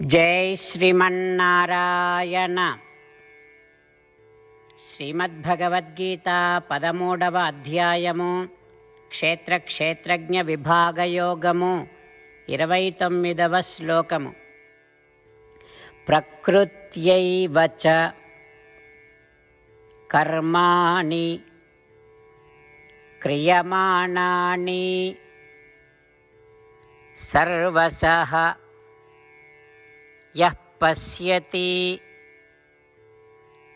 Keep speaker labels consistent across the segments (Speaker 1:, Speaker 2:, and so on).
Speaker 1: జై శ్రీమన్నారాయణ. శ్రీమద్భగవద్గీత పదమూడవ అధ్యాయము క్షేత్ర క్షేత్రజ్ఞ విభాగయోగము ఇరవై తొమ్మిదవ శ్లోకము. ప్రకృత్యైవ చ కర్మాణి క్రియమాణాని సర్వసహ యః పశ్యతి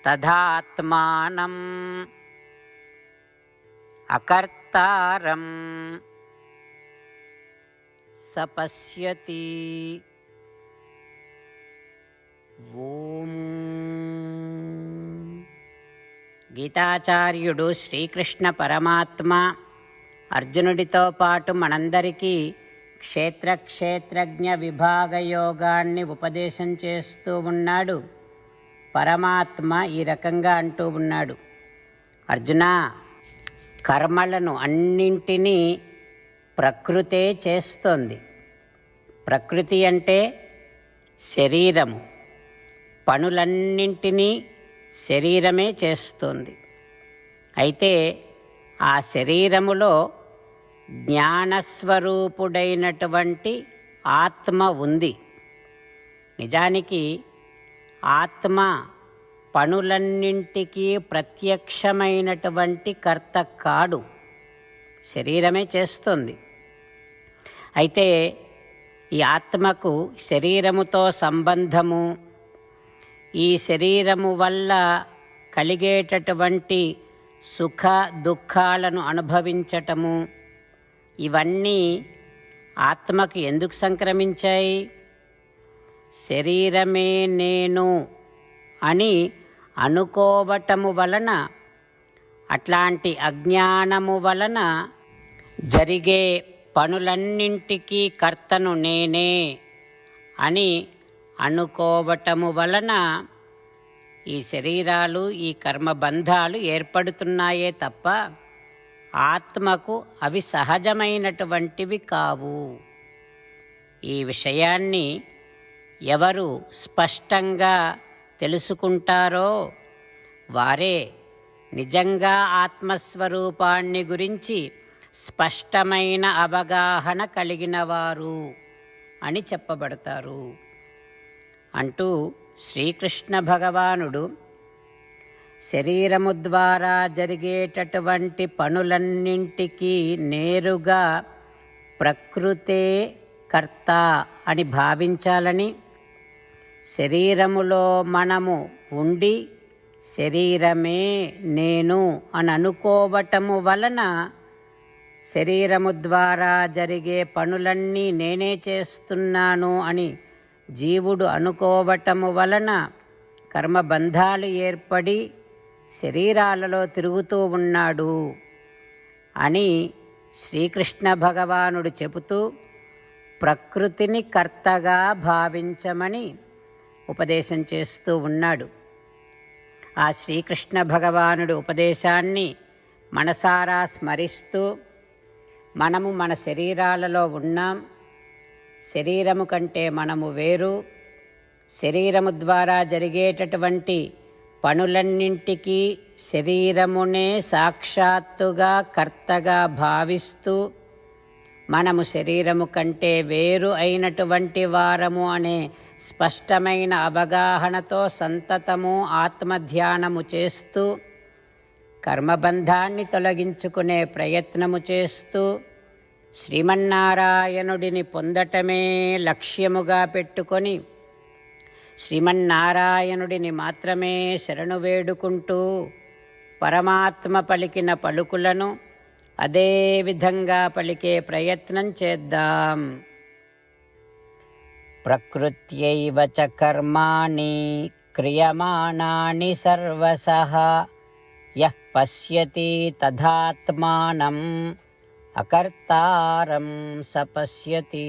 Speaker 1: తదాత్మానం అకర్తారం సపశ్యతి ఓం గీతాచార్యుడు శ్రీకృష్ణ పరమాత్మ అర్జునుడితో పాటు మనందరికీ క్షేత్ర క్షేత్రజ్ఞ విభాగ యోగాన్ని ఉపదేశం చేస్తూ ఉన్నాడు. పరమాత్మ ఈ రకంగా అంటూ ఉన్నాడు. అర్జున కర్మలను అన్నింటినీ ప్రకృతే చేస్తోంది. ప్రకృతి అంటే శరీరము. పనులన్నింటినీ శరీరమే చేస్తుంది. అయితే ఆ శరీరములో జ్ఞానస్వరూపుడైనటువంటి ఆత్మ ఉంది. నిజానికి ఆత్మ పనులన్నింటికీ ప్రత్యక్షమైనటువంటి కర్త కాడు. శరీరమే చేస్తుంది. అయితే ఈ ఆత్మకు శరీరముతో సంబంధము ఈ శరీరము వల్ల కలిగేటటువంటి సుఖ దుఃఖాలను అనుభవించటము ఇవన్నీ ఆత్మకు ఎందుకు సంక్రమించాయి? శరీరమే నేను అని అనుకోవటము వలన అట్లాంటి అజ్ఞానము వలన జరిగే పనులన్నింటికీ కర్తను నేనే అని అనుకోవటము వలన ఈ శరీరాలు ఈ కర్మబంధాలు ఏర్పడుతున్నాయే తప్ప ఆత్మకు అవి సహజమైనటువంటివి కావు. ఈ విషయాన్ని ఎవరు స్పష్టంగా తెలుసుకుంటారో వారే నిజంగా ఆత్మస్వరూపాన్ని గురించి స్పష్టమైన అవగాహన కలిగినవారు అని చెప్పబడతారు. అంటూ శ్రీకృష్ణ భగవానుడు శరీరము ద్వారా జరిగేటటువంటి పనులన్నింటికీ నేరుగా ప్రకృతే కర్త అని భావించాలని శరీరములో మనము ఉండి శరీరమే నేను అని అనుకోవటము వలన శరీరము ద్వారా జరిగే పనులన్నీ నేనే చేస్తున్నాను అని జీవుడు అనుకోవటము వలన కర్మబంధాలు ఏర్పడి శరీరాలలో తిరుగుతూ ఉన్నాడు అని శ్రీకృష్ణ భగవానుడు చెబుతూ ప్రకృతిని కర్తగా భావించమని ఉపదేశం చేస్తూ ఉన్నాడు. ఆ శ్రీకృష్ణ భగవానుడు ఉపదేశాన్ని మనసారా స్మరిస్తూ మనము మన శరీరాలలో ఉన్నాం. శరీరము కంటే మనము వేరు. శరీరము ద్వారా జరిగేటటువంటి పనులన్నింటికీ శరీరమునే సాక్షాత్తుగా కర్తగా భావిస్తూ మనము శరీరము కంటే వేరు అయినటువంటి వారము అనే స్పష్టమైన అవగాహనతో సంతతము ఆత్మధ్యానము చేస్తూ కర్మబంధాన్ని తొలగించుకునే ప్రయత్నము చేస్తూ శ్రీమన్నారాయణుడిని పొందటమే లక్ష్యముగా పెట్టుకొని శ్రీమన్నారాయణుడిని మాత్రమే శరణు వేడుకుంటూ పరమాత్మ పలికిన పలుకులను అదే విధంగా పలికే ప్రయత్నం చేద్దాం. ప్రకృత్యైవ చ కర్మాణి క్రియమాణాని సర్వసః యః పశ్యతి తదాత్మానం అకర్తారం సపశ్యతి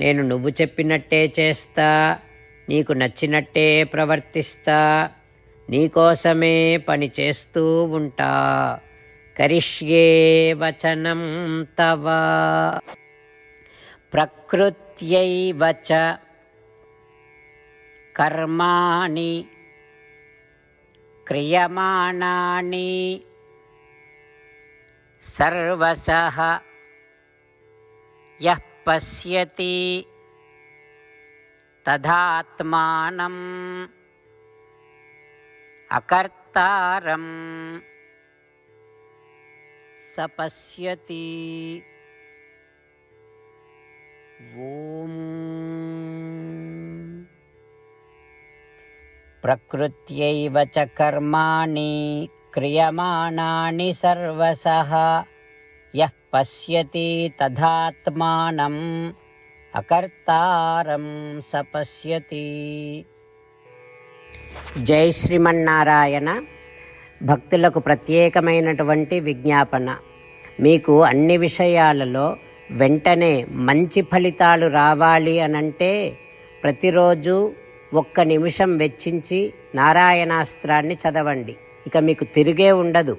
Speaker 1: నేను నువ్వు చెప్పినట్టే చేస్తా నీకు నచ్చినట్టే ప్రవర్తిస్తా నీకోసమే పని చేస్తూ ఉంటా. కరిష్యే వచనం తవ. ప్రకృత్యైవచ కర్మాణి. క్రియమాణాని. సర్వస. యః పశ్యతి తదాత్మానం అకర్తారం సపశ్యతి ఓం. ప్రకృత్యైవ చ కర్మాణి క్రియమాణాని సర్వసహ యః పశ్యతి తదాత్మానం అకర్తారం సపశ్యతి. జై శ్రీమన్నారాయణ. భక్తులకు ప్రత్యేకమైనటువంటి విజ్ఞాపన. మీకు అన్ని విషయాలలో వెంటనే మంచి ఫలితాలు రావాలి అనంటే ప్రతిరోజు ఒక్క నిమిషం వెచ్చించి నారాయణాస్త్రాన్ని చదవండి. ఇక మీకు తిరిగే ఉండదు.